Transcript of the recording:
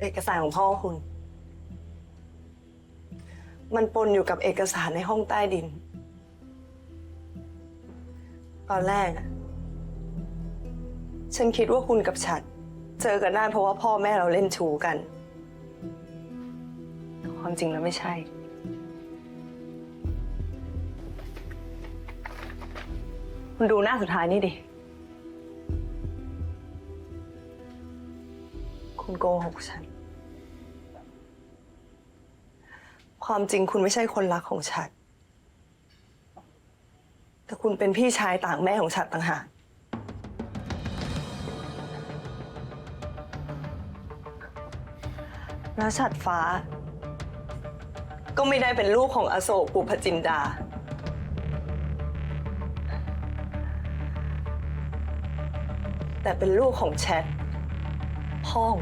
เอกสารของพ่อคุณ มันปนอยู่กับเอกสารในห้องใต้ดิน ตอนแรกอะฉันคิดว่าคุณกับฉัด เจอกันได้เพราะว่าพ่อแม่เราเล่นชูกันแต่ความจริงแล้วไม่ใช่ คุณดูหน้าสุดท้ายนี่ดิ คุณโกหกฉัน ความจริงคุณไม่ใช่คนรักของฉัน แต่คุณเป็นพี่ชายต่างแม่ของฉันต่างหากแล้วฉัดฟ้า ก็ไม่ได้เป็นลูกของอโศกปุพจินดาแต่เป็นลูกของแชท 胖乎。